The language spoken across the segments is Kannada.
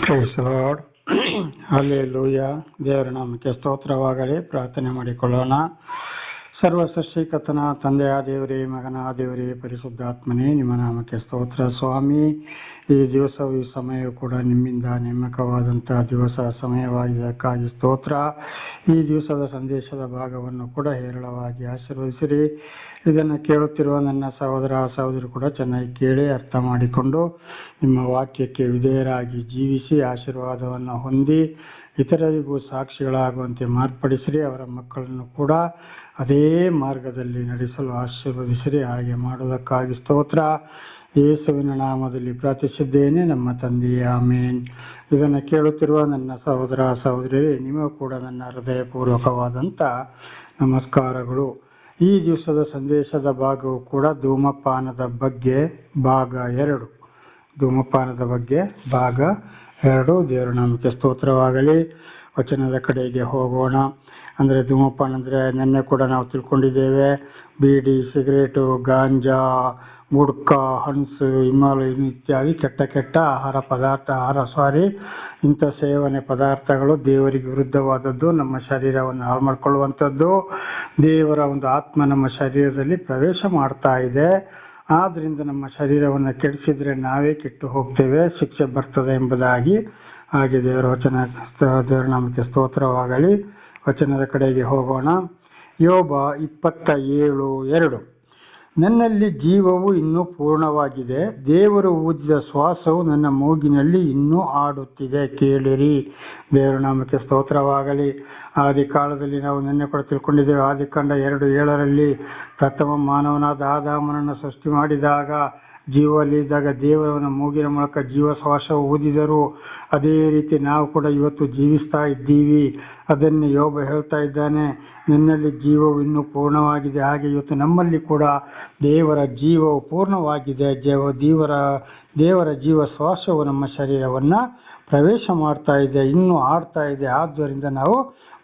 ಪ್ರೈಸ್ ಲಾರ್ಡ್ ಲೂಯ ದೇವರ ನಾಮಕ್ಕೆ ಸ್ತೋತ್ರವಾಗಲಿ. ಪ್ರಾರ್ಥನೆ ಮಾಡಿಕೊಳ್ಳೋಣ. ಸರ್ವ ಸೃಷ್ಟಿಕರ್ತನ ತಂದೆಯ ದೇವರೇ, ಮಗನ ದೇವರೇ, ಪರಿಶುದ್ಧಾತ್ಮನೇ ನಿಮ್ಮ ನಾಮಕ್ಕೆ ಸ್ತೋತ್ರ. ಸ್ವಾಮಿ, ಈ ದಿವಸವು ಈ ಸಮಯವು ಕೂಡ ನಿಮ್ಮಿಂದ ನೇಮಕವಾದಂತಹ ದಿವಸ ಸಮಯವಾಗಿದ್ದಕ್ಕಾಗಿ ಸ್ತೋತ್ರ. ಈ ದಿವಸದ ಸಂದೇಶದ ಭಾಗವನ್ನು ಕೂಡ ಹೇರಳವಾಗಿ ಆಶೀರ್ವದಿಸಿರಿ. ಇದನ್ನು ಕೇಳುತ್ತಿರುವ ನನ್ನ ಸಹೋದರ, ಸಹೋದರಿ ಕೂಡ ಚೆನ್ನಾಗಿ ಕೇಳಿ ಅರ್ಥ ಮಾಡಿಕೊಂಡು ನಿಮ್ಮ ವಾಕ್ಯಕ್ಕೆ ವಿಧೇಯರಾಗಿ ಜೀವಿಸಿ ಆಶೀರ್ವಾದವನ್ನು ಹೊಂದಿ, ಇತರರಿಗೂ ಸಾಕ್ಷಿಗಳಾಗುವಂತೆ ಮಾರ್ಪಡಿಸಿರಿ. ಅವರ ಮಕ್ಕಳನ್ನು ಕೂಡ ಅದೇ ಮಾರ್ಗದಲ್ಲಿ ನಡೆಸಲು ಆಶೀರ್ವದಿಸಿರಿ, ಹಾಗೆ ಮಾಡುವುದಕ್ಕಾಗಿ ಸ್ತೋತ್ರ. ಯೇಸುವಿನ ನಾಮದಲ್ಲಿ ಪ್ರಾರ್ಥಿಸಿದ್ದೇನೆ, ನಮ್ಮ ತಂದೆಯ, ಆಮೇನ್. ಇದನ್ನು ಕೇಳುತ್ತಿರುವ ನನ್ನ ಸಹೋದರ ಸಹೋದರಿ ನಿಮಗೂ ಕೂಡ ನನ್ನ ಹೃದಯಪೂರ್ವಕವಾದಂಥ ನಮಸ್ಕಾರಗಳು. ಈ ದಿವಸದ ಸಂದೇಶದ ಭಾಗವು ಕೂಡ ಧೂಮಪಾನದ ಬಗ್ಗೆ ಭಾಗ ಎರಡು. ಧೂಮಪಾನದ ಬಗ್ಗೆ ಭಾಗ ಎರಡು. ದೇವರ ನಾಮಕ್ಕೆ ಸ್ತೋತ್ರವಾಗಲಿ. ವಚನದ ಕಡೆಗೆ ಹೋಗೋಣ. ಅಂದರೆ ಧೂಮಪಾನ ಅಂದರೆ ನಿನ್ನೆ ಕೂಡ ನಾವು ತಿಳ್ಕೊಂಡಿದ್ದೇವೆ. ಬೀಡಿ, ಸಿಗರೇಟು, ಗಾಂಜಾ, ಗುಡ್ಕ ಹಣ್ಸು ಹಿಮಾಲಯ ಇತ್ಯಾದಿ ಕೆಟ್ಟ ಕೆಟ್ಟ ಆಹಾರ ಪದಾರ್ಥ, ಆಹಾರ ಸಾರಿ ಇಂಥ ಸೇವನೆ ಪದಾರ್ಥಗಳು ದೇವರಿಗೆ ವಿರುದ್ಧವಾದದ್ದು, ನಮ್ಮ ಶರೀರವನ್ನು ಹಾಳು ಮಾಡಿಕೊಳ್ಳುವಂಥದ್ದು. ದೇವರ ಒಂದು ಆತ್ಮ ನಮ್ಮ ಶರೀರದಲ್ಲಿ ಪ್ರವೇಶ ಮಾಡ್ತಾ ಇದೆ. ಆದ್ದರಿಂದ ನಮ್ಮ ಶರೀರವನ್ನು ಕೆಡಿಸಿದರೆ ನಾವೇ ಕೆಟ್ಟು ಹೋಗ್ತೇವೆ, ಶಿಕ್ಷೆ ಬರ್ತದೆ ಎಂಬುದಾಗಿ. ಹಾಗೆ ದೇವರ ವಚನ, ದೇವರ ನಾಮಕ್ಕೆ ಸ್ತೋತ್ರವಾಗಲಿ. ವಚನದ ಕಡೆಗೆ ಹೋಗೋಣ. ಯೋಬ ಇಪ್ಪತ್ತ ಏಳು ಎರಡು. ನನ್ನಲ್ಲಿ ಜೀವವು ಇನ್ನೂ ಪೂರ್ಣವಾಗಿದೆ. ದೇವರು ಊದಿದ ಶ್ವಾಸವು ನನ್ನ ಮೂಗಿನಲ್ಲಿ ಇನ್ನೂ ಆಡುತ್ತಿದೆ. ಕೇಳಿರಿ. ದೇವರ ನಾಮಕ್ಕೆ ಸ್ತೋತ್ರವಾಗಲಿ. ಆದಿ ಕಾಲದಲ್ಲಿ ನಾವು ನಿನ್ನೆ ಕೂಡ ತಿಳ್ಕೊಂಡಿದ್ದೇವೆ. ಆದಿಕಾಂಡ ಎರಡು ಏಳರಲ್ಲಿ ಪ್ರಥಮ ಮಾನವನಾದ ಆದಾಮನನ್ನು ಸೃಷ್ಟಿ ಮಾಡಿದಾಗ ಜೀವದಲ್ಲಿದ್ದಾಗ ದೇವರವನ ಮೂಗಿನ ಮೂಲಕ ಜೀವ ಶ್ವಾಸ ಊದಿದರು ಅದೇ ರೀತಿ ನಾವು ಕೂಡ ಇವತ್ತು ಜೀವಿಸ್ತಾ ಇದ್ದೀವಿ. ಅದನ್ನೇ ಯೋಗ ಹೇಳ್ತಾ ಇದ್ದಾನೆ, ನಿನ್ನಲ್ಲಿ ಜೀವವು ಇನ್ನೂ ಪೂರ್ಣವಾಗಿದೆ. ಹಾಗೆ ಇವತ್ತು ನಮ್ಮಲ್ಲಿ ಕೂಡ ದೇವರ ಜೀವವು ಪೂರ್ಣವಾಗಿದೆ. ಜೀವ ದೇವರ ದೇವರ ಜೀವ ಶ್ವಾಸವು ನಮ್ಮ ಶರೀರವನ್ನು ಪ್ರವೇಶ ಮಾಡ್ತಾ ಇದೆ, ಇನ್ನೂ ಆಡ್ತಾ ಇದೆ. ಆದ್ದರಿಂದ ನಾವು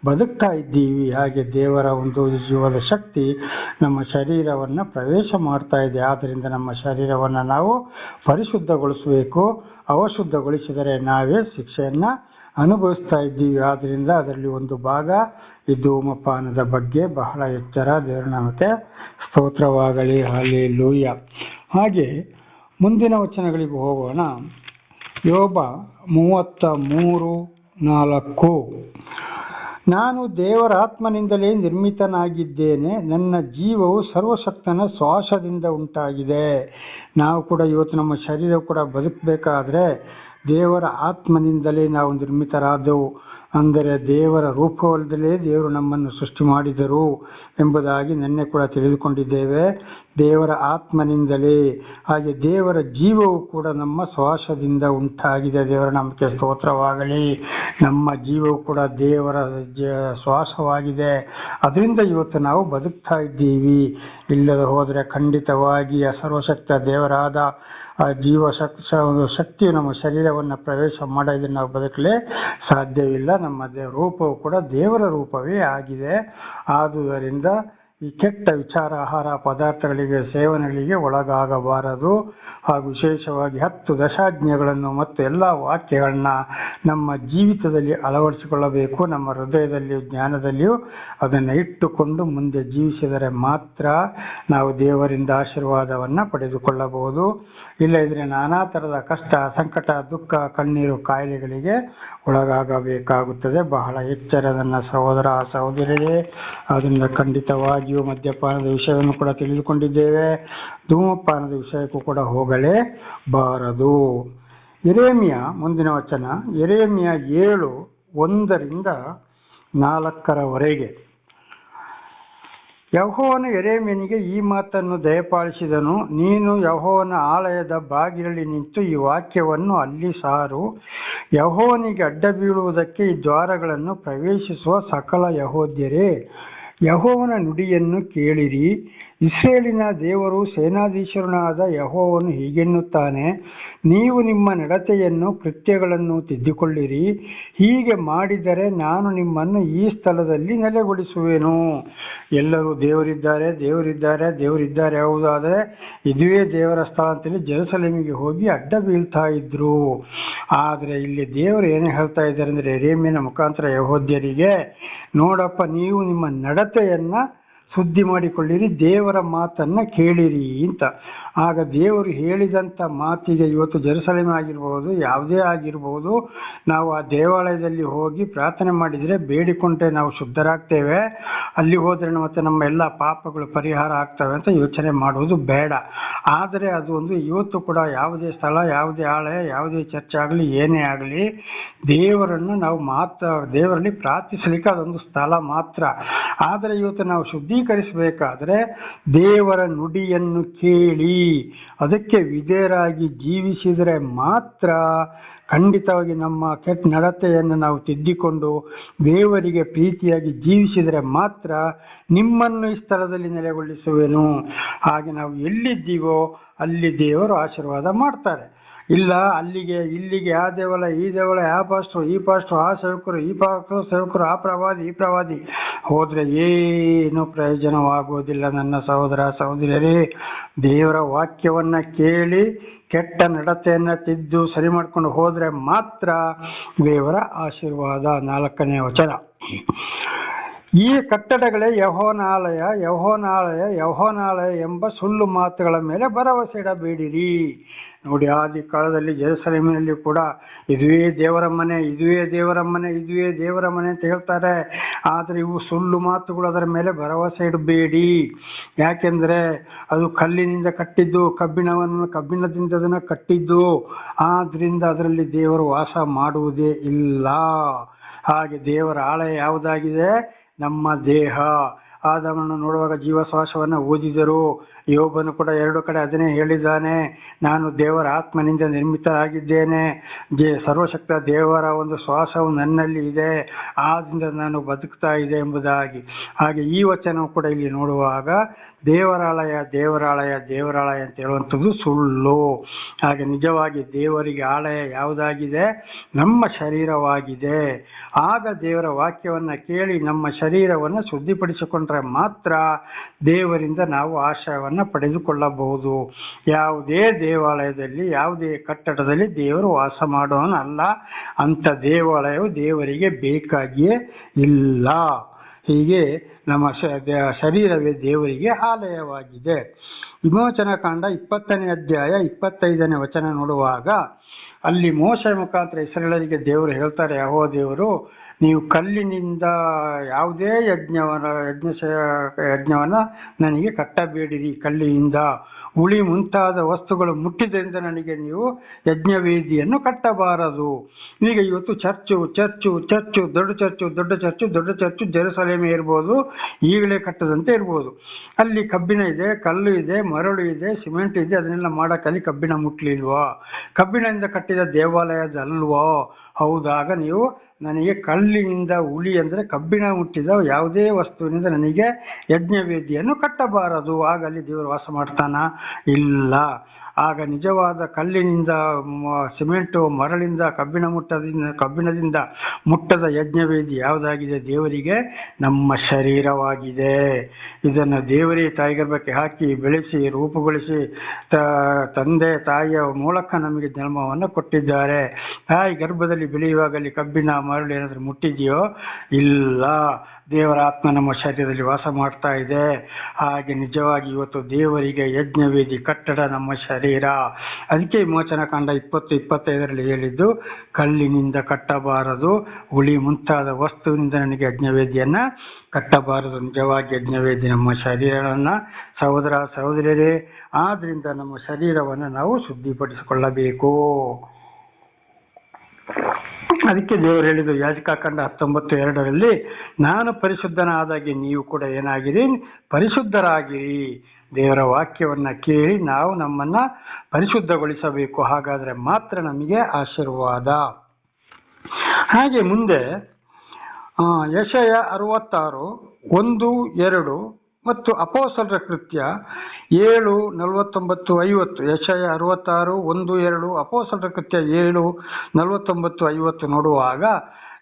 ಬದುಕ್ತಾ ಇದ್ದೀವಿ. ಹಾಗೆ ದೇವರ ಒಂದು ಜೀವದ ಶಕ್ತಿ ನಮ್ಮ ಶರೀರವನ್ನು ಪ್ರವೇಶ ಮಾಡ್ತಾ ಇದೆ. ಆದ್ದರಿಂದ ನಮ್ಮ ಶರೀರವನ್ನು ನಾವು ಪರಿಶುದ್ಧಗೊಳಿಸಬೇಕು. ಅವಶುದ್ಧಗೊಳಿಸಿದರೆ ನಾವೇ ಶಿಕ್ಷೆಯನ್ನು ಅನುಭವಿಸ್ತಾ ಇದ್ದೀವಿ. ಆದ್ದರಿಂದ ಅದರಲ್ಲಿ ಒಂದು ಭಾಗ ಈ ಧೂಮಪಾನದ ಬಗ್ಗೆ ಬಹಳ ಎಚ್ಚರ ದೇವರ ನಮಗೆ ಸ್ತೋತ್ರವಾಗಲಿ. ಹಾಲಿ ಲೂಯ ಹಾಗೆ ಮುಂದಿನ ವಚನಗಳಿಗೆ ಹೋಗೋಣ. ಯೋಬ ಮೂವತ್ತ ಮೂರು ನಾಲ್ಕು. ನಾನು ದೇವರ ಆತ್ಮನಿಂದಲೇ ನಿರ್ಮಿತನಾಗಿದ್ದೇನೆ. ನನ್ನ ಜೀವವು ಸರ್ವಶಕ್ತನ ಶ್ವಾಸದಿಂದ ಉಂಟಾಗಿದೆ. ನಾವು ಕೂಡ ಇವತ್ತು ನಮ್ಮ ಶರೀರ ಕೂಡ ಬದುಕಬೇಕಾದ್ರೆ ದೇವರ ಆತ್ಮನಿಂದಲೇ ನಾವು ನಿರ್ಮಿತರಾದೆವು. ಅಂದರೆ ದೇವರ ರೂಪವಲ್ಲದಲ್ಲೇ ದೇವರು ನಮ್ಮನ್ನು ಸೃಷ್ಟಿ ಮಾಡಿದರು ಎಂಬುದಾಗಿ ನಿನ್ನೆ ಕೂಡ ತಿಳಿದುಕೊಂಡಿದ್ದೇವೆ. ದೇವರ ಆತ್ಮನಿಂದಲೇ. ಹಾಗೆ ದೇವರ ಜೀವವು ಕೂಡ ನಮ್ಮ ಶ್ವಾಸದಿಂದ ಉಂಟಾಗಿದೆ. ದೇವರ ನಂಬಿಕೆ ಸ್ತೋತ್ರವಾಗಲಿ. ನಮ್ಮ ಜೀವವು ಕೂಡ ದೇವರ ಶ್ವಾಸವಾಗಿದೆ. ಅದರಿಂದ ಇವತ್ತು ನಾವು ಬದುಕ್ತಾ ಇದ್ದೀವಿ. ಇಲ್ಲದೆ ಹೋದರೆ ಖಂಡಿತವಾಗಿ ಸರ್ವಶಕ್ತ ದೇವರಾದ ಆ ಜೀವ ಶಕ್ತಿಯು ನಮ್ಮ ಶರೀರವನ್ನು ಪ್ರವೇಶ ಮಾಡೋದನ್ನು ನಾವು ಬದುಕಲೇ ಸಾಧ್ಯವಿಲ್ಲ. ನಮ್ಮ ದೇ, ರೂಪವು ಕೂಡ ದೇವರ ರೂಪವೇ ಆಗಿದೆ. ಆದುದರಿಂದ ಈ ಕೆಟ್ಟ ವಿಚಾರ, ಆಹಾರ ಪದಾರ್ಥಗಳಿಗೆ, ಸೇವನೆಗಳಿಗೆ ಒಳಗಾಗಬಾರದು. ಹಾಗೂ ವಿಶೇಷವಾಗಿ ಹತ್ತು ದಶಾಜ್ಞೆಗಳನ್ನು ಮತ್ತು ಎಲ್ಲ ವಾಕ್ಯಗಳನ್ನ ನಮ್ಮ ಜೀವಿತದಲ್ಲಿ ಅಳವಡಿಸಿಕೊಳ್ಳಬೇಕು. ನಮ್ಮ ಹೃದಯದಲ್ಲಿಯೂ, ಜ್ಞಾನದಲ್ಲಿಯೂ ಅದನ್ನು ಇಟ್ಟುಕೊಂಡು ಮುಂದೆ ಜೀವಿಸಿದರೆ ಮಾತ್ರ ನಾವು ದೇವರಿಂದ ಆಶೀರ್ವಾದವನ್ನು ಪಡೆದುಕೊಳ್ಳಬಹುದು. ಇಲ್ಲದಿದ್ದರೆ ನಾನಾ ಥರದ ಕಷ್ಟ, ಸಂಕಟ, ದುಃಖ, ಕಣ್ಣೀರು, ಕಾಯಿಲೆಗಳಿಗೆ ಒಳಗಾಗಬೇಕಾಗುತ್ತದೆ. ಬಹಳ ಹೆಚ್ಚರದನ್ನ ನನ್ನ ಸಹೋದರ ಸಹೋದರಿಯೇ ಅದರಿಂದ ಖಂಡಿತವಾಗಿಯೂ ಮದ್ಯಪಾನದ ವಿಷಯವನ್ನು ಕೂಡ ತಿಳಿದುಕೊಂಡಿದ್ದೇವೆ. ಧೂಮಪಾನದ ವಿಷಯಕ್ಕೂ ಕೂಡ ಹೋಗಲೇ ಬಾರದು. ಎರೇಮಿಯ ಮುಂದಿನ ವಚನ ಎರೇಮಿಯ ಏಳು ಒಂದರಿಂದ ನಾಲ್ಕರವರೆಗೆ. ಯಹೋವನ ಎರೇಮಿಯನಿಗೆ ಈ ಮಾತನ್ನು ದಯಪಾಲಿಸಿದನು, ನೀನು ಯಹೋವನ ಆಲಯದ ಬಾಗಿಲಲ್ಲಿ ನಿಂತು ಈ ವಾಕ್ಯವನ್ನು ಅಲ್ಲಿ ಸಾರು. ಯಹೋವನಿಗೆ ಅಡ್ಡ ಬೀಳುವುದಕ್ಕೆ ಈ ದ್ವಾರಗಳನ್ನು ಪ್ರವೇಶಿಸುವ ಸಕಲ ಯಹೋದ್ಯರೇ ಯಹೋವನ ನುಡಿಯನ್ನು ಕೇಳಿರಿ. ಇಸ್ರೇಲಿನ ದೇವರು ಸೇನಾಧೀಶರನಾದ ಯಹೋವನ್ನು ಹೀಗೆನ್ನುತ್ತಾನೆ, ನೀವು ನಿಮ್ಮ ನಡತೆಯನ್ನು ಕೃತ್ಯಗಳನ್ನು ತಿದ್ದಿಕೊಳ್ಳಿರಿ. ಹೀಗೆ ಮಾಡಿದರೆ ನಾನು ನಿಮ್ಮನ್ನು ಈ ಸ್ಥಳದಲ್ಲಿ ನೆಲೆಗೊಳಿಸುವೆನು. ಎಲ್ಲರೂ ದೇವರಿದ್ದಾರೆ ದೇವರಿದ್ದಾರೆ ದೇವರಿದ್ದಾರೆ ಯಾವುದಾದರೆ ಇದುವೇ ದೇವರ ಸ್ಥಳ ಅಂತೇಳಿ ಜೆರುಸಲೇಮಿಗೆ ಹೋಗಿ ಅಡ್ಡ ಬೀಳ್ತಾ ಇದ್ರು. ಆದರೆ ಇಲ್ಲಿ ದೇವರು ಏನು ಹೇಳ್ತಾ ಇದ್ದಾರೆ ಅಂದರೆ ರೇಮಿನ ಮುಖಾಂತರ ಯಹೋದ್ಯರಿಗೆ, ನೋಡಪ್ಪ, ನೀವು ನಿಮ್ಮ ನಡತೆಯನ್ನ ಶುದ್ಧಿ ಮಾಡಿಕೊಳ್ಳಿರಿ, ದೇವರ ಮಾತನ್ನ ಕೇಳಿರಿ ಅಂತ. ಆಗ ದೇವರು ಹೇಳಿದಂಥ ಮಾತಿಗೆ ಇವತ್ತು ಜೆರುಸಲೇಮ್ ಆಗಿರ್ಬೋದು, ಯಾವುದೇ ಆಗಿರ್ಬೋದು, ನಾವು ಆ ದೇವಾಲಯದಲ್ಲಿ ಹೋಗಿ ಪ್ರಾರ್ಥನೆ ಮಾಡಿದರೆ ಬೇಡಿಕೊಂಡ್ರೆ ನಾವು ಶುದ್ಧರಾಗ್ತೇವೆ. ಅಲ್ಲಿ ಹೋದ್ರೆ ಮತ್ತೆ ನಮ್ಮ ಎಲ್ಲ ಪಾಪಗಳು ಪರಿಹಾರ ಆಗ್ತವೆ ಅಂತ ಯೋಚನೆ ಮಾಡುವುದು ಬೇಡ. ಆದರೆ ಅದು ಒಂದು ಇವತ್ತು ಕೂಡ ಯಾವುದೇ ಸ್ಥಳ, ಯಾವುದೇ ಆಲಯ, ಯಾವುದೇ ಚರ್ಚ್ ಆಗಲಿ, ಏನೇ ಆಗಲಿ, ದೇವರನ್ನು ನಾವು ಮಾತ್ರ, ದೇವರಲ್ಲಿ ಪ್ರಾರ್ಥಿಸಲಿಕ್ಕೆ ಅದೊಂದು ಸ್ಥಳ ಮಾತ್ರ. ಆದರೆ ಇವತ್ತು ನಾವು ಶುದ್ಧೀಕರಿಸಬೇಕಾದ್ರೆ ದೇವರ ನುಡಿಯನ್ನು ಕೇಳಿ, ಅದಕ್ಕೆ ವಿಧೇಯರಾಗಿ ಜೀವಿಸಿದರೆ ಮಾತ್ರ ಖಂಡಿತವಾಗಿ ನಮ್ಮ ಕೆಟ್ಟ ನಡತೆಯನ್ನು ನಾವು ತಿದ್ದಿಕೊಂಡು ದೇವರಿಗೆ ಪ್ರೀತಿಯಾಗಿ ಜೀವಿಸಿದರೆ ಮಾತ್ರ ನಿಮ್ಮನ್ನು ಈ ಸ್ಥಳದಲ್ಲಿ ನೆಲೆಗೊಳಿಸುವೆನು. ಹಾಗೆ ನಾವು ಎಲ್ಲಿದ್ದೀವೋ ಅಲ್ಲಿ ದೇವರು ಆಶೀರ್ವಾದ ಮಾಡ್ತಾರೆ. ಇಲ್ಲ, ಅಲ್ಲಿಗೆ, ಇಲ್ಲಿಗೆ, ಆ ದೇವಾಲಯ, ಈ ದೇವಾಲಯ, ಆ ಪಾಸ್ಟ್ರು, ಈ ಪಾಸ್ಟ್ರು, ಆ ಸೇವಕರು, ಈ ಪಾಸ್ಟ್ರು, ಸೇವಕರು, ಆ ಪ್ರವಾದಿ, ಈ ಪ್ರವಾದಿ. ಹೋದರೆ ಏನು ಪ್ರಯೋಜನವಾಗುವುದಿಲ್ಲ ನನ್ನ ಸಹೋದರ, ಸಹೋದರಿಯರೇ. ದೇವರ ವಾಕ್ಯವನ್ನು ಕೇಳಿ ಕೆಟ್ಟ ನಡತೆಯನ್ನು ತಿದ್ದು ಸರಿ ಮಾಡ್ಕೊಂಡು ಹೋದರೆ ಮಾತ್ರ ದೇವರ ಆಶೀರ್ವಾದ. ನಾಲ್ಕನೇ ವಚನ. ಈ ಕಟ್ಟಡಗಳೇ ಯಹೋನಾಲಯ ಯಹೋನಾಲಯ ಯಹೋನಾಲಯ ಎಂಬ ಸುಳ್ಳು ಮಾತುಗಳ ಮೇಲೆ ಭರವಸೆ ಇಡಬೇಡಿರಿ. ನೋಡಿ, ಆದಿ ಕಾಲದಲ್ಲಿ ಜೆರುಸಲೇಮಿನಲ್ಲಿ ಕೂಡ ಇದುವೇ ದೇವರ ಮನೆ, ಇದುವೇ ದೇವರ ಮನೆ, ಇದುವೇ ದೇವರ ಮನೆ ಅಂತ ಹೇಳ್ತಾರೆ. ಆದರೆ ಇವು ಸುಳ್ಳು ಮಾತುಗಳು, ಅದರ ಮೇಲೆ ಭರವಸೆ ಇಡಬೇಡಿ. ಯಾಕೆಂದರೆ ಅದು ಕಲ್ಲಿನಿಂದ ಕಟ್ಟಿದ್ದು, ಕಬ್ಬಿಣವನ್ನು, ಕಬ್ಬಿಣದಿಂದ ಅದನ್ನು ಕಟ್ಟಿದ್ದು. ಆದ್ದರಿಂದ ಅದರಲ್ಲಿ ದೇವರು ವಾಸ ಮಾಡುವುದೇ ಇಲ್ಲ. ಹಾಗೆ ದೇವರ ಆಲಯ ಯಾವುದಾಗಿದೆ? ನಮ್ಮ ದೇಹ. ಆದವನ್ನು ನೋಡುವಾಗ ಜೀವಶ್ವಾಸವನ್ನು ಓದಿದರು. ಯೋಬನು ಕೂಡ ಎರಡು ಕಡೆ ಅದನ್ನೇ ಹೇಳಿದ್ದಾನೆ, ನಾನು ದೇವರ ಆತ್ಮನಿಂದ ನಿರ್ಮಿತರಾಗಿದ್ದೇನೆ ಜೇ ಸರ್ವಶಕ್ತ ದೇವರ ಒಂದು ಶ್ವಾಸವು ನನ್ನಲ್ಲಿ ಇದೆ ಆದ್ದರಿಂದ ನಾನು ಬದುಕ್ತಾ ಇದೆ ಎಂಬುದಾಗಿ. ಹಾಗೆ ಈ ವಚನವು ಕೂಡ ಇಲ್ಲಿ ನೋಡುವಾಗ, ದೇವರಾಲಯ ದೇವರಾಲಯ ದೇವರಾಲಯ ಅಂತ ಹೇಳುವಂಥದ್ದು ಸುಳ್ಳು. ಹಾಗೆ ನಿಜವಾಗಿ ದೇವರಿಗೆ ಆಲಯ ಯಾವುದಾಗಿದೆ? ನಮ್ಮ ಶರೀರವಾಗಿದೆ. ಆಗ ದೇವರ ವಾಕ್ಯವನ್ನು ಕೇಳಿ ನಮ್ಮ ಶರೀರವನ್ನು ಶುದ್ಧಿಪಡಿಸಿಕೊಂಡ್ರೆ ಮಾತ್ರ ದೇವರಿಂದ ನಾವು ಪಡೆದುಕೊಳ್ಳಬಹುದು. ಯಾವುದೇ ದೇವಾಲಯದಲ್ಲಿ, ಯಾವುದೇ ಕಟ್ಟಡದಲ್ಲಿ ದೇವರು ವಾಸ ಮಾಡೋನಲ್ಲ ಅಂತ ದೇವಾಲಯವು ದೇವರಿಗೆ ಬೇಕಾಗಿಯೇ ಇಲ್ಲ. ಹೀಗೆ ನಮ್ಮ ಶರೀರವೇ ದೇವರಿಗೆ ಆಲಯವಾಗಿದೆ. ವಿಮೋಚನಾ ಕಾಂಡ ಇಪ್ಪತ್ತನೇ ಅಧ್ಯಾಯ ಇಪ್ಪತ್ತೈದನೇ ವಚನ ನೋಡುವಾಗ ಅಲ್ಲಿ ಮೋಸ ಮುಖಾಂತರ ಇಸ್ರೇಲರಿಗೆ ದೇವರು ಹೇಳ್ತಾರೆ ಯಹೋ ದೇವರು ನೀವು ಕಲ್ಲಿನಿಂದ ಯಾವುದೇ ಯಜ್ಞವನ್ನ ಯಜ್ಞ ಯಜ್ಞವನ್ನ ನನಗೆ ಕಟ್ಟಬೇಡಿರಿ. ಕಲ್ಲಿನಿಂದ ಉಳಿ ಮುಂತಾದ ವಸ್ತುಗಳು ಮುಟ್ಟಿದ್ದರಿಂದ ನನಗೆ ನೀವು ಯಜ್ಞವೇದಿಯನ್ನು ಕಟ್ಟಬಾರದು. ಈಗ ಇವತ್ತು ಚರ್ಚು ಚರ್ಚು ಚರ್ಚು, ದೊಡ್ಡ ಚರ್ಚು ದೊಡ್ಡ ಚರ್ಚು ದೊಡ್ಡ ಚರ್ಚು, ಜೆರುಸಲೇಮೇ ಇರ್ಬೋದು, ಈಗಲೇ ಕಟ್ಟದಂತೆ ಇರ್ಬೋದು. ಅಲ್ಲಿ ಕಬ್ಬಿಣ ಇದೆ, ಕಲ್ಲು ಇದೆ, ಮರಳು ಇದೆ, ಸಿಮೆಂಟ್ ಇದೆ, ಅದನ್ನೆಲ್ಲ ಮಾಡೋಕ್ಕಲ್ಲಿ ಕಬ್ಬಿಣ ಮುಟ್ಲಿಲ್ವಾ? ಕಬ್ಬಿಣದಿಂದ ಕಟ್ಟಿದ ದೇವಾಲಯದಲ್ವೋ? ಹೌದಾಗ ನೀವು ನನಗೆ ಕಲ್ಲಿನಿಂದ ಉಳಿ ಅಂದರೆ ಕಬ್ಬಿಣ ಹುಟ್ಟಿದ ಯಾವುದೇ ವಸ್ತುವಿನಿಂದ ನನಗೆ ಯಜ್ಞವೇದಿಯನ್ನು ಕಟ್ಟಬಾರದು. ಆಗ ಅಲ್ಲಿ ದೇವರು ವಾಸ ಮಾಡ್ತಾನಾ? ಇಲ್ಲ. ಆಗ ನಿಜವಾದ ಕಲ್ಲಿನಿಂದ ಸಿಮೆಂಟು ಮರಳಿಂದ, ಕಬ್ಬಿಣ ಮುಟ್ಟದಿಂದ, ಕಬ್ಬಿಣದಿಂದ ಮುಟ್ಟದ ಯಜ್ಞವೇದಿ ಯಾವುದಾಗಿದೆ? ದೇವರಿಗೆ ನಮ್ಮ ಶರೀರವಾಗಿದೆ. ಇದನ್ನು ದೇವರೇ ತಾಯಿಗರ್ಭಕ್ಕೆ ಹಾಕಿ, ಬೆಳೆಸಿ, ರೂಪುಗೊಳಿಸಿ ತಂದೆ, ತಾಯಿಯ ಮೂಲಕ ನಮಗೆ ಜನ್ಮವನ್ನು ಕೊಟ್ಟಿದ್ದಾರೆ. ತಾಯಿ ಗರ್ಭದಲ್ಲಿ ಬೆಳೆಯುವಾಗಲಿ ಕಬ್ಬಿಣ, ಮರಳು ಏನಾದರೂ ಮುಟ್ಟಿದೆಯೋ? ಇಲ್ಲ. ದೇವರ ಆತ್ಮ ನಮ್ಮ ಶರೀರದಲ್ಲಿ ವಾಸ ಮಾಡ್ತಾ ಇದೆ. ಹಾಗೆ ನಿಜವಾಗಿ ಇವತ್ತು ದೇವರಿಗೆ ಯಜ್ಞವೇದಿ ಕಟ್ಟಡ ನಮ್ಮ ಶರೀರ. ಅದಕ್ಕೆ ವಿಮೋಚನ ಕಾಂಡ ಇಪ್ಪತ್ತು ಇಪ್ಪತ್ತೈದರಲ್ಲಿ ಹೇಳಿದ್ದು, ಕಲ್ಲಿನಿಂದ ಕಟ್ಟಬಾರದು, ಹುಳಿ ಮುಂತಾದ ವಸ್ತುವಿನಿಂದ ನನಗೆ ಯಜ್ಞವೇದಿಯನ್ನ ಕಟ್ಟಬಾರದು. ನಿಜವಾಗಿ ಯಜ್ಞವೇದಿ ನಮ್ಮ ಶರೀರವನ್ನು ಸಹೋದರ ಸಹೋದರಿಯರೇ ಆದ್ದರಿಂದ ನಮ್ಮ ಶರೀರವನ್ನು ನಾವು ಶುದ್ಧಿಪಡಿಸಿಕೊಳ್ಳಬೇಕು. ಅದಕ್ಕೆ ದೇವರು ಹೇಳಿದ್ದು ಯಾಜಕಾಖಂಡ ಹತ್ತೊಂಬತ್ತು ಎರಡರಲ್ಲಿ ನಾನು ಪರಿಶುದ್ಧನಾದಾಗೆ ನೀವು ಕೂಡ ಏನಾಗಿರಿ? ಪರಿಶುದ್ಧರಾಗಿರಿ. ದೇವರ ವಾಕ್ಯವನ್ನ ಕೇಳಿ ನಾವು ನಮ್ಮನ್ನ ಪರಿಶುದ್ಧಗೊಳಿಸಬೇಕು. ಹಾಗಾದ್ರೆ ಮಾತ್ರ ನಮಗೆ ಆಶೀರ್ವಾದ. ಹಾಗೆ ಮುಂದೆ ಯಶಯ ಅರವತ್ತಾರು, ಒಂದು, ಎರಡು ಮತ್ತು ಅಪೋಸಲರ ಕೃತ್ಯ ಏಳು, ನಲವತ್ತೊಂಬತ್ತು, ಐವತ್ತು ಯಶಯ ಅರವತ್ತಾರು, ಒಂದು, ಎರಡು, ಅಪೋಸಲರ ಕೃತ್ಯ ಏಳು, ನಲವತ್ತೊಂಬತ್ತು, ಐವತ್ತು ನೋಡುವಾಗ,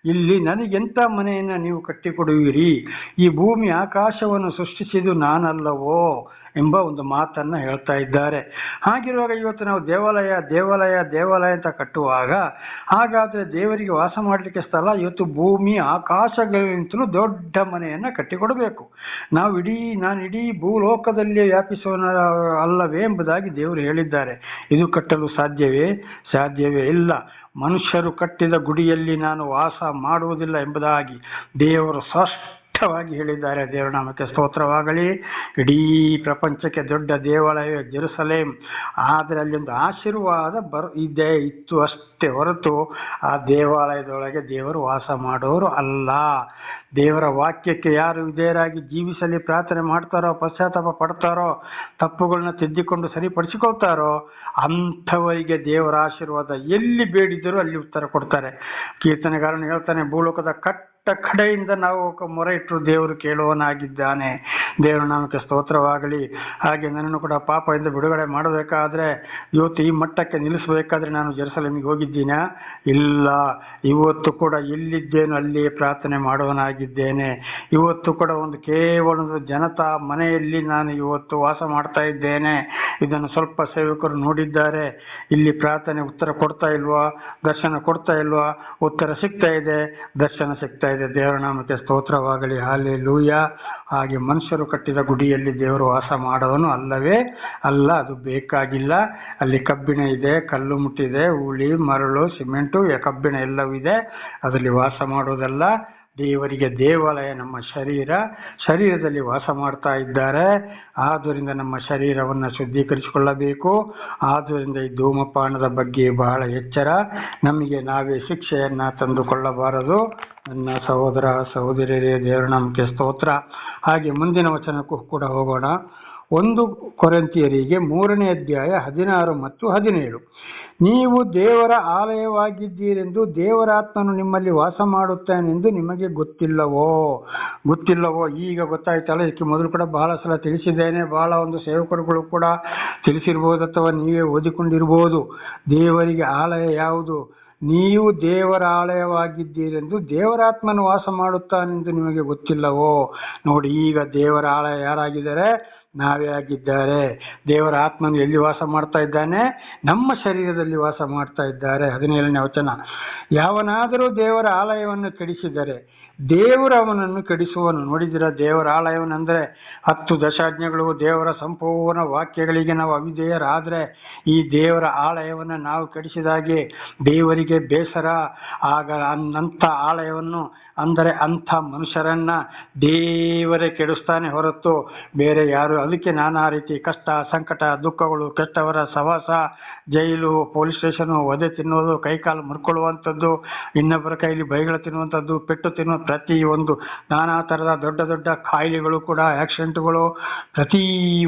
ಇಲ್ಲಿ ನನಗೆಂಥ ಮನೆಯನ್ನು ನೀವು ಕಟ್ಟಿಕೊಡುವಿರಿ? ಈ ಭೂಮಿ ಆಕಾಶವನ್ನು ಸೃಷ್ಟಿಸಿದ್ದು ನಾನಲ್ಲವೋ? ಎಂಬ ಒಂದು ಮಾತನ್ನ ಹೇಳ್ತಾ ಇದ್ದಾರೆ. ಹಾಗಿರುವಾಗ ಇವತ್ತು ನಾವು ದೇವಾಲಯ ದೇವಾಲಯ ದೇವಾಲಯ ಅಂತ ಕಟ್ಟುವಾಗ ಹಾಗಾದ್ರೆ ದೇವರಿಗೆ ವಾಸ ಮಾಡಲಿಕ್ಕೆ ಸ್ಥಳ ಇವತ್ತು ಭೂಮಿ, ಆಕಾಶಗಳಿಗಿಂತಲೂ ದೊಡ್ಡ ಮನೆಯನ್ನ ಕಟ್ಟಿಕೊಡಬೇಕು. ನಾವು ಇಡೀ, ನಾನು ಇಡೀ ಭೂಲೋಕದಲ್ಲಿ ವ್ಯಾಪಿಸುವ ಅಲ್ಲವೇ ಎಂಬುದಾಗಿ ದೇವರು ಹೇಳಿದ್ದಾರೆ. ಇದು ಕಟ್ಟಲು ಸಾಧ್ಯವೇ? ಸಾಧ್ಯವೇ ಇಲ್ಲ. ಮನುಷ್ಯರು ಕಟ್ಟಿದ ಗುಡಿಯಲ್ಲಿ ನಾನು ವಾಸ ಮಾಡುವುದಿಲ್ಲ ಎಂಬುದಾಗಿ ದೇವರು ಸ್ಪಷ್ಟವಾಗಿ ಹೇಳಿದ್ದಾರೆ. ದೇವರ ನಾಮಕ್ಕೆ ಸ್ತೋತ್ರವಾಗಲಿ. ಇಡೀ ಪ್ರಪಂಚಕ್ಕೆ ದೊಡ್ಡ ದೇವಾಲಯ ಜೆರುಸಲೇಮ್. ಆದರೆ ಅಲ್ಲಿ ಒಂದು ಆಶೀರ್ವಾದ ಬರ್, ಇದೆ, ಇತ್ತು ಅಷ್ಟೇ ಹೊರತು ಆ ದೇವಾಲಯದೊಳಗೆ ದೇವರು ವಾಸ ಮಾಡೋರು ಅಲ್ಲ. ದೇವರ ವಾಕ್ಯಕ್ಕೆ ಯಾರು ವಿಧೇಯರಾಗಿ ಜೀವಿಸಲಿ, ಪ್ರಾರ್ಥನೆ ಮಾಡ್ತಾರೋ, ಪಶ್ಚಾತ್ತಾಪ ಪಡ್ತಾರೋ ತಪ್ಪುಗಳನ್ನ ತಿದ್ದಿಕೊಂಡು ಸರಿಪಡಿಸಿಕೊಳ್ತಾರೋ, ಅಂಥವರಿಗೆ ದೇವರ ಆಶೀರ್ವಾದ ಎಲ್ಲಿ ಬೇಡಿದರೂ ಅಲ್ಲಿ ಉತ್ತರ ಕೊಡ್ತಾರೆ. ಕೀರ್ತನೆಗಾರನು ಹೇಳ್ತಾನೆ, ಭೂಲೋಕದ ಕಟ್ಟ ಕಡೆಯಿಂದ ನಾವು ಮೊರೆ ಇಟ್ಟರು ದೇವರು ಕೇಳುವನಾಗಿದ್ದಾನೆ ದೇವರ ನಾಮಕ್ಕೆ ಸ್ತೋತ್ರವಾಗಲಿ. ಹಾಗೆ ನನ್ನನ್ನು ಕೂಡ ಪಾಪದಿಂದ ಬಿಡುಗಡೆ ಮಾಡಬೇಕಾದ್ರೆ ಇವತ್ತು ಈ ಮಟ್ಟಕ್ಕೆ ನಿಲ್ಲಿಸಬೇಕಾದ್ರೆ ನಾನು ಜೆರುಸಲೇಮಿಗೆ ಹೋಗಿದ್ದೀನ? ಇಲ್ಲ. ಇವತ್ತು ಕೂಡ ಎಲ್ಲಿದ್ದೇನು ಅಲ್ಲಿ ಪ್ರಾರ್ಥನೆ ಮಾಡುವನಾಗಿದ್ದೇನೆ. ಇವತ್ತು ಕೂಡ ಒಂದು ಕೇವಲ ಒಂದು ಜನತಾ ಮನೆಯಲ್ಲಿ ನಾನು ಇವತ್ತು ವಾಸ ಮಾಡ್ತಾ ಇದ್ದೇನೆ. ಇದನ್ನು ಸ್ವಲ್ಪ ಸೇವಕರು ನೋಡಿದ್ದಾರೆ. ಇಲ್ಲಿ ಪ್ರಾರ್ಥನೆ ಉತ್ತರ ಕೊಡ್ತಾ ಇಲ್ವಾ? ದರ್ಶನ ಕೊಡ್ತಾ ಇಲ್ವಾ? ಉತ್ತರ ಸಿಗ್ತಾ ಇದೆ. ದರ್ಶನ ಸಿಗ್ತಾ ಇದೆ. ದೇವರ ನಾಮಕ್ಕೆ ಸ್ತೋತ್ರವಾಗಲಿ. ಹಾಲೆ ಲೂಯ ಹಾಗೆ ಮನುಷ್ಯರು ಕಟ್ಟಿದ ಗುಡಿಯಲ್ಲಿ ದೇವರು ವಾಸ ಮಾಡೋವನು ಅಲ್ಲವೇ? ಅಲ್ಲ, ಅದು ಬೇಕಾಗಿಲ್ಲ. ಅಲ್ಲಿ ಕಬ್ಬಿಣ ಇದೆ, ಕಲ್ಲು ಮುಟ್ಟಿದೆ, ಹುಳಿ, ಮರಳು, ಸಿಮೆಂಟು, ಕಬ್ಬಿಣ ಎಲ್ಲವೂ ಇದೆ. ಅದರಲ್ಲಿ ವಾಸ ಮಾಡೋದಲ್ಲ. ದೇವರಿಗೆ ದೇವಾಲಯ ನಮ್ಮ ಶರೀರ, ಶರೀರದಲ್ಲಿ ವಾಸ ಮಾಡ್ತಾ ಇದ್ದಾರೆ. ಆದ್ದರಿಂದ ನಮ್ಮ ಶರೀರವನ್ನು ಶುದ್ಧೀಕರಿಸಿಕೊಳ್ಳಬೇಕು. ಆದ್ದರಿಂದ ಈ ಧೂಮಪಾನದ ಬಗ್ಗೆ ಬಹಳ ಎಚ್ಚರ. ನಮಗೆ ನಾವೇ ಶಿಕ್ಷೆಯನ್ನು ತಂದುಕೊಳ್ಳಬಾರದು. ನನ್ನ ಸಹೋದರ, ಸಹೋದರಿಯರೇ, ದೇವರ ನಮಗೆ ಸ್ತೋತ್ರ. ಹಾಗೆ ಮುಂದಿನ ವಚನಕ್ಕೂ ಕೂಡ ಹೋಗೋಣ. ಒಂದು ಕೊರಂತಿಯರಿಗೆ ಮೂರನೇ ಅಧ್ಯಾಯ ಹದಿನಾರು ಮತ್ತು ಹದಿನೇಳು. ನೀವು ದೇವರ ಆಲಯವಾಗಿದ್ದೀರೆಂದು ದೇವರಾತ್ಮನು ನಿಮ್ಮಲ್ಲಿ ವಾಸ ಮಾಡುತ್ತಾನೆಂದು ನಿಮಗೆ ಗೊತ್ತಿಲ್ಲವೋ? ಗೊತ್ತಿಲ್ಲವೋ? ಈಗ ಗೊತ್ತಾಯ್ತಲ್ಲ, ಇದಕ್ಕೆ ಮೊದಲು ಕೂಡ ಬಹಳ ಸಲ ತಿಳಿಸಿದ್ದೇನೆ, ಬಹಳ ಒಂದು ಸೇವಕರುಗಳು ಕೂಡ ತಿಳಿಸಿರ್ಬೋದು ಅಥವಾ ನೀವೇ ಓದಿಕೊಂಡಿರ್ಬೋದು. ದೇವರಿಗೆ ಆಲಯ ಯಾವುದು? ನೀವು ದೇವರ ಆಲಯವಾಗಿದ್ದೀರೆಂದು ದೇವರಾತ್ಮನು ವಾಸ ಮಾಡುತ್ತಾನೆಂದು ನಿಮಗೆ ಗೊತ್ತಿಲ್ಲವೋ? ನೋಡಿ, ಈಗ ದೇವರ ಆಲಯ ಯಾರಾಗಿದ್ದಾರೆ? ನಾವೇ ಆಗಿದ್ದಾರೆ. ದೇವರ ಆತ್ಮನು ಎಲ್ಲಿ ವಾಸ ಮಾಡ್ತಾ ಇದ್ದಾನೆ? ನಮ್ಮ ಶರೀರದಲ್ಲಿ ವಾಸ ಮಾಡ್ತಾ ಇದ್ದಾರೆ. ಹದಿನೇಳನೇ ವಚನ. ಯಾವನಾದರೂ ದೇವರ ಆಲಯವನ್ನು ಕೆಡಿಸಿದರೆ ದೇವರು ಅವನನ್ನು ಕೆಡಿಸುವನು. ನೋಡಿದಿರ, ದೇವರ ಆಲಯವನ್ನಂದ್ರೆ ಹತ್ತು ದಶಾಜ್ಞೆಗಳು, ದೇವರ ಸಂಪೂರ್ಣ ವಾಕ್ಯಗಳಿಗೆ ನಾವು ಅವಿಧೇಯರಾದ್ರೆ ಈ ದೇವರ ಆಲಯವನ್ನು ನಾವು ಕೆಡಿಸಿದಾಗೆ ದೇವರಿಗೆ ಬೇಸರ. ಆಗ ಅಂಥ ಆಲಯವನ್ನು ಅಂದರೆ ಅಂಥ ಮನುಷ್ಯರನ್ನ ದೇವರೇ ಕೆಡಿಸ್ತಾನೆ ಹೊರತು ಬೇರೆ ಯಾರು, ಅದಕ್ಕೆ ನಾನಾ ರೀತಿ ಕಷ್ಟ, ಸಂಕಟ, ದುಃಖಗಳು, ಕೆಟ್ಟವರ ಸವಾಸ ಜೈಲು, ಪೊಲೀಸ್ ಸ್ಟೇಷನು, ಒದೆ ತಿನ್ನೋದು ಕೈಕಾಲು ಮುರ್ಕೊಳ್ಳುವಂಥದ್ದು, ಇನ್ನೊಬ್ಬರ ಕೈಲಿ ಬೈಗಳು ತಿನ್ನುವಂಥದ್ದು, ಪೆಟ್ಟು ತಿನ್ನುವ ಪ್ರತಿ ಒಂದು ನಾನಾ ಥರದ ದೊಡ್ಡ ದೊಡ್ಡ ಕಾಯಿಲೆಗಳು ಕೂಡ ಆ್ಯಕ್ಸಿಡೆಂಟ್ಗಳು ಪ್ರತಿ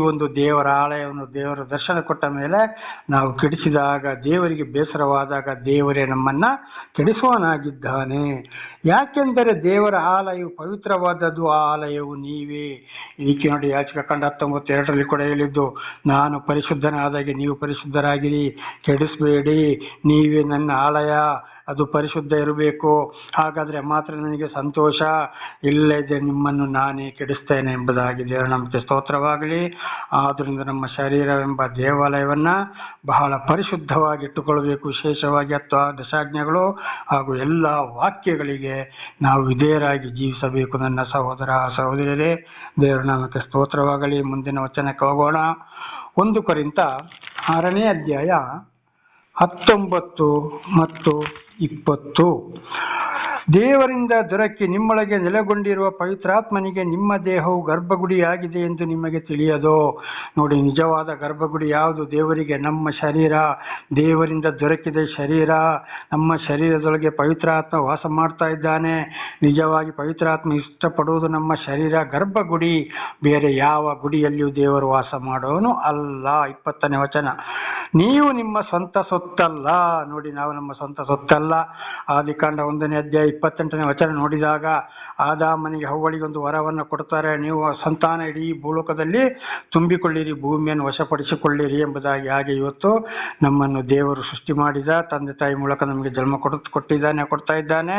ಒಂದು ದೇವರ ಆಲಯವನ್ನು, ದೇವರ ದರ್ಶನ ಕೊಟ್ಟ ಮೇಲೆ ನಾವು ಕೆಡಿಸಿದಾಗ, ದೇವರಿಗೆ ಬೇಸರವಾದಾಗ ದೇವರೇ ನಮ್ಮನ್ನ ಕೆಡಿಸುವನಾಗಿದ್ದಾನೆ ಯಾಕೆಂದರೆ ದೇವರ ಆಲಯವು ಪವಿತ್ರವಾದದ್ದು, ಆ ಆಲಯವು ನೀವೇ. ಇದಕ್ಕೆ ನೋಡಿ ಯಾಚಕ ಕಂಡ ಹತ್ತೊಂಬತ್ತೆರಡರಲ್ಲಿ ಕೂಡ ಹೇಳಿದ್ದು, ನಾನು ಪರಿಶುದ್ಧನಾದಾಗೆ ನೀವು ಪರಿಶುದ್ಧರಾಗಿರಿ, ಕೆಡಿಸಬೇಡಿ, ನೀವೇ ನನ್ನ ಆಲಯ ಅದು ಪರಿಶುದ್ಧ ಇರಬೇಕು. ಹಾಗಾದ್ರೆ ಮಾತ್ರ ನನಗೆ ಸಂತೋಷ. ಇಲ್ಲದೆ ನಿಮ್ಮನ್ನು ನಾನೇ ಕೆಡಿಸ್ತೇನೆ ಎಂಬುದಾಗಿ ದೇವರ ನಮಗೆ ಸ್ತೋತ್ರವಾಗಲಿ. ಆದ್ದರಿಂದ ನಮ್ಮ ಶರೀರವೆಂಬ ದೇವಾಲಯವನ್ನ ಬಹಳ ಪರಿಶುದ್ಧವಾಗಿ ಇಟ್ಟುಕೊಳ್ಳಬೇಕು. ವಿಶೇಷವಾಗಿ ಅಥವಾ ದಶಾಜ್ಞೆಗಳು ಹಾಗೂ ಎಲ್ಲ ವಾಕ್ಯಗಳಿಗೆ ನಾವು ವಿಧೇಯರಾಗಿ ಜೀವಿಸಬೇಕು. ನನ್ನ ಸಹೋದರ, ಸಹೋದರಿಯರೇ, ದೇವರ ನಾಮಕ್ಕೆ ಸ್ತೋತ್ರವಾಗಲಿ. ಮುಂದಿನ ವಚನಕ್ಕೆ ಹೋಗೋಣ. ಒಂದು ಕುರಿತ ಆರನೇ ಅಧ್ಯಾಯ ಹತ್ತೊಂಬತ್ತು ಮತ್ತು ಇಪ್ಪತ್ತು. ದೇವರಿಂದ ದೊರಕಿ ನಿಮ್ಮೊಳಗೆ ನೆಲೆಗೊಂಡಿರುವ ಪವಿತ್ರಾತ್ಮನಿಗೆ ನಿಮ್ಮ ದೇಹವು ಗರ್ಭಗುಡಿಯಾಗಿದೆ ಎಂದು ನಿಮಗೆ ತಿಳಿಯದೋ? ನೋಡಿ, ನಿಜವಾದ ಗರ್ಭಗುಡಿ ಯಾವುದು? ದೇವರಿಗೆ ನಮ್ಮ ಶರೀರ, ದೇವರಿಂದ ದೊರಕಿದ ಶರೀರ, ನಮ್ಮ ಶರೀರದೊಳಗೆ ಪವಿತ್ರಾತ್ಮ ವಾಸ ಮಾಡ್ತಾ ಇದ್ದಾನೆ. ನಿಜವಾಗಿ ಪವಿತ್ರಾತ್ಮ ಇಷ್ಟಪಡುವುದು ನಮ್ಮ ಶರೀರ, ಗರ್ಭಗುಡಿ. ಬೇರೆ ಯಾವ ಗುಡಿಯಲ್ಲಿಯೂ ದೇವರು ವಾಸ ಮಾಡೋನು ಅಲ್ಲ. ಇಪ್ಪತ್ತನೇ ವಚನ. ನೀವು ನಿಮ್ಮ ಸ್ವಂತ ಸೊತ್ತಲ್ಲ. ನೋಡಿ, ನಾವು ನಮ್ಮ ಸ್ವಂತ ಸೊತ್ತಲ್ಲ. ಆದಿಕಾಂಡ ಒಂದನೇ ಅಧ್ಯಾಯ ಇಪ್ಪತ್ತೆಂಟನೇ ವಚನ ನೋಡಿದಾಗ, ಆದಾಮನಿಗೆ ಹವ್ವಳಿಗೆ ಒಂದು ವರವನ್ನು ಕೊಡ್ತಾರೆ, ನೀವು ಸಂತಾನ ಇಡೀ ಭೂಲೋಕದಲ್ಲಿ ತುಂಬಿಕೊಳ್ಳಿರಿ, ಭೂಮಿಯನ್ನು ವಶಪಡಿಸಿಕೊಳ್ಳಿರಿ ಎಂಬುದಾಗಿ. ಹಾಗೆ ಇವತ್ತು ನಮ್ಮನ್ನು ದೇವರು ಸೃಷ್ಟಿ ಮಾಡಿದ, ತಂದೆ ತಾಯಿ ಮೂಲಕ ನಮಗೆ ಜನ್ಮ ಕೊಡು, ಕೊಟ್ಟಿದ್ದಾನೆ, ಕೊಡ್ತಾ ಇದ್ದಾನೆ.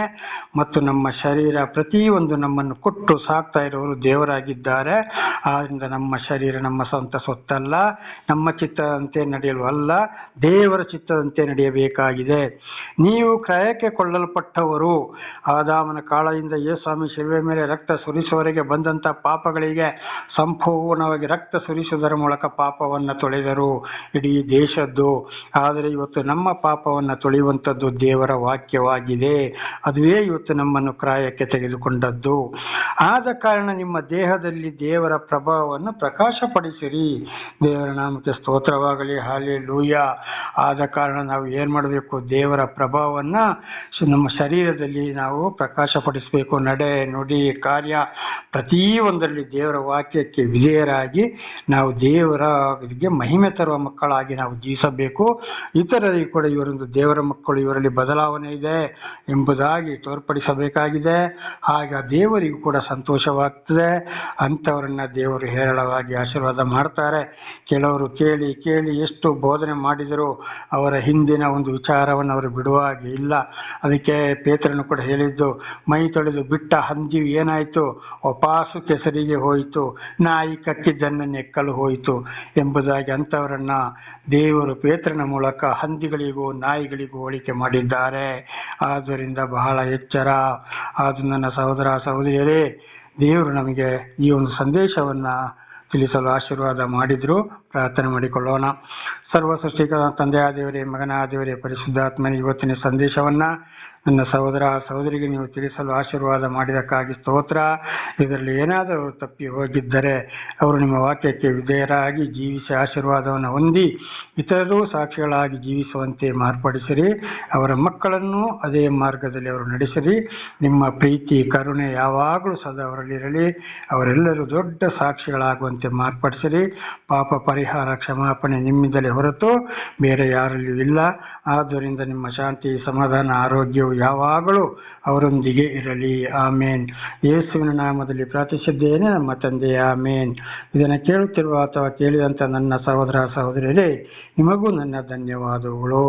ಮತ್ತು ನಮ್ಮ ಶರೀರ ಪ್ರತಿಯೊಂದು ನಮ್ಮನ್ನು ಕೊಟ್ಟು ಸಾಕ್ತಾ ಇರೋರು ದೇವರಾಗಿದ್ದಾರೆ. ಆದ್ದರಿಂದ ನಮ್ಮ ಶರೀರ ನಮ್ಮ ಸ್ವಂತ ಸೊತ್ತಲ್ಲ ನಮ್ಮ ಚಿತ್ತದಂತೆ ನಡೆಯಲು ಅಲ್ಲ, ದೇವರ ಚಿತ್ತದಂತೆ ನಡೆಯಬೇಕಾಗಿದೆ. ನೀವು ಕ್ರಯಕ್ಕೆ ಕೊಳ್ಳಲ್ಪಟ್ಟವರು ಆದಾಮನ ಕಾಳದಿಂದ ಯೇಸ್ವಾಮಿ ಶಿಲ್ವೆ ಮೇಲೆ ರಕ್ತ ಸುರಿಸುವವರೆಗೆ ಬಂದಂಥ ಪಾಪಗಳಿಗೆ ಸಂಪೂರ್ಣವಾಗಿ ರಕ್ತ ಸುರಿಸುವುದರ ಮೂಲಕ ಪಾಪವನ್ನು ತೊಳೆದರು ಇಡೀ ದೇಶದ್ದು. ಆದರೆ ಇವತ್ತು ನಮ್ಮ ಪಾಪವನ್ನು ತೊಳೆಯುವಂಥದ್ದು ದೇವರ ವಾಕ್ಯವಾಗಿದೆ. ಅದುವೇ ಇವತ್ತು ನಮ್ಮನ್ನು ಕ್ರಾಯಕ್ಕೆ ತೆಗೆದುಕೊಂಡದ್ದು. ಆದ ಕಾರಣ ನಿಮ್ಮ ದೇಹದಲ್ಲಿ ದೇವರ ಪ್ರಭಾವವನ್ನು ಪ್ರಕಾಶಪಡಿಸಿರಿ. ದೇವರ ನಾಮಕ್ಕೆ ಸ್ತೋತ್ರವಾಗಲಿ ಹಾಲಿ ಲೂಯ ಆದ ಕಾರಣ ನಾವು ಏನು ಮಾಡಬೇಕು? ದೇವರ ಪ್ರಭಾವವನ್ನು ನಮ್ಮ ಶರೀರದಲ್ಲಿ ನಾವು ಪ್ರಕಾಶಪಡಿಸಬೇಕು. ನಡೆ, ನುಡಿ, ಕಾರ್ಯ ಪ್ರತಿಯೊಂದರಲ್ಲಿ ದೇವರ ವಾಕ್ಯಕ್ಕೆ ವಿಧೇಯರಾಗಿ ನಾವು ದೇವರ ಇದಕ್ಕೆ ಮಹಿಮೆ ತರುವ ಮಕ್ಕಳಾಗಿ ನಾವು ಜೀವಿಸಬೇಕು. ಇತರರಿಗೆ ಕೂಡ ಇವರೊಂದು ದೇವರ ಮಕ್ಕಳು ಇವರಲ್ಲಿ ಬದಲಾವಣೆ ಇದೆ ಎಂಬುದಾಗಿ ತೋರ್ಪಡಿಸಬೇಕಾಗಿದೆ. ಆಗ ದೇವರಿಗೂ ಕೂಡ ಸಂತೋಷವಾಗ್ತದೆ. ಅಂಥವರನ್ನ ದೇವರು ಹೇರಳವಾಗಿ ಆಶೀರ್ವಾದ ಮಾಡ್ತಾರೆ. ಕೆಲವರು ಕೇಳಿ ಕೇಳಿ ಎಷ್ಟು ಬೋಧನೆ ಮಾಡಿದರೂ ಅವರ ಹಿಂದಿನ ಒಂದು ವಿಚಾರವನ್ನು ಅವರು ಬಿಡುವಾಗಿ ಇಲ್ಲ. ಅದಕ್ಕೆ ಪೇತ್ರನು ಕೂಡ ಹೇಳಿದ್ದು, ಮೈ ತೊಳೆದು ಬಿಟ್ಟ ಹಂದಿ ಏನಾಯಿತು? ಒಪಾಸು ಕೆಸರಿಗೆ ಹೋಯಿತು, ನಾಯಿ ಕಕ್ಕಿದ್ದನ್ನು ನೆಕ್ಕಲು ಹೋಯಿತು ಎಂಬುದಾಗಿ ಅಂಥವರನ್ನ ದೇವರು ಪೇತ್ರನ ಮೂಲಕ ಹಂದಿಗಳಿಗೂ ನಾಯಿಗಳಿಗೂ ಹೋಲಿಕೆ ಮಾಡಿದ್ದಾರೆ. ಆದ್ದರಿಂದ ಬಹಳ ಎಚ್ಚರ. ಅದು ನನ್ನ ಸಹೋದರ ಸಹೋದರಿಯರೇ, ದೇವರು ನಮಗೆ ಈ ಒಂದು ಸಂದೇಶವನ್ನ ತಿಳಿಸಲು ಆಶೀರ್ವಾದ ಮಾಡಿದ್ರು. ಪ್ರಾರ್ಥನೆ ಮಾಡಿಕೊಳ್ಳೋಣ. ಸರ್ವ ಸೃಷ್ಟಿಕರ ತಂದೆಯ ದೇವರೇ ಮಗನ ದೇವರೇ ಪರಿಶುದ್ಧಾತ್ಮನ, ಇವತ್ತಿನ ಸಂದೇಶವನ್ನ ನನ್ನ ಸಹೋದರ ಸಹೋದರಿಗೆ ನೀವು ತಿಳಿಸಲು ಆಶೀರ್ವಾದ ಮಾಡಿದಕ್ಕಾಗಿ ಸ್ತೋತ್ರ. ಇದರಲ್ಲಿ ಏನಾದರೂ ತಪ್ಪಿ ಹೋಗಿದ್ದರೆ ಅವರು ನಿಮ್ಮ ವಾಕ್ಯಕ್ಕೆ ವಿಧೇಯರಾಗಿ ಜೀವಿಸಿ ಆಶೀರ್ವಾದವನ್ನು ಹೊಂದಿ ಇತರರು ಸಾಕ್ಷಿಗಳಾಗಿ ಜೀವಿಸುವಂತೆ ಮಾರ್ಪಡಿಸಿರಿ. ಅವರ ಮಕ್ಕಳನ್ನು ಅದೇ ಮಾರ್ಗದಲ್ಲಿ ಅವರು ನಡೆಸಿರಿ. ನಿಮ್ಮ ಪ್ರೀತಿ, ಕರುಣೆ ಯಾವಾಗಲೂ ಸದಾ ಅವರಲ್ಲಿರಲಿ. ಅವರೆಲ್ಲರೂ ದೊಡ್ಡ ಸಾಕ್ಷಿಗಳಾಗುವಂತೆ ಮಾರ್ಪಡಿಸಿರಿ. ಪಾಪ ಪರಿಹಾರ ಕ್ಷಮಾಪಣೆ ನಿಮ್ಮಿಂದಲೇ ಹೊರತು ಬೇರೆ ಯಾರಲ್ಲೂ ಇಲ್ಲ. ಆದ್ದರಿಂದ ನಿಮ್ಮ ಶಾಂತಿ, ಸಮಾಧಾನ, ಆರೋಗ್ಯವು ಯಾವಾಗಲೂ ಅವರೊಂದಿಗೆ ಇರಲಿ. ಆಮೇನ್. ಯೇಸುವಿನ ನಾಮದಲ್ಲಿ ಪ್ರಾರ್ಥಿಸಿದ್ದೇನೆ ನಮ್ಮ ತಂದೆ. ಆಮೇನ್. ಇದನ್ನು ಕೇಳುತ್ತಿರುವ ಅಥವಾ ಕೇಳಿದಂಥ ನನ್ನ ಸಹೋದರ ಸಹೋದರಿಯರೇ, ನಿಮಗೂ ನನ್ನ ಧನ್ಯವಾದಗಳು.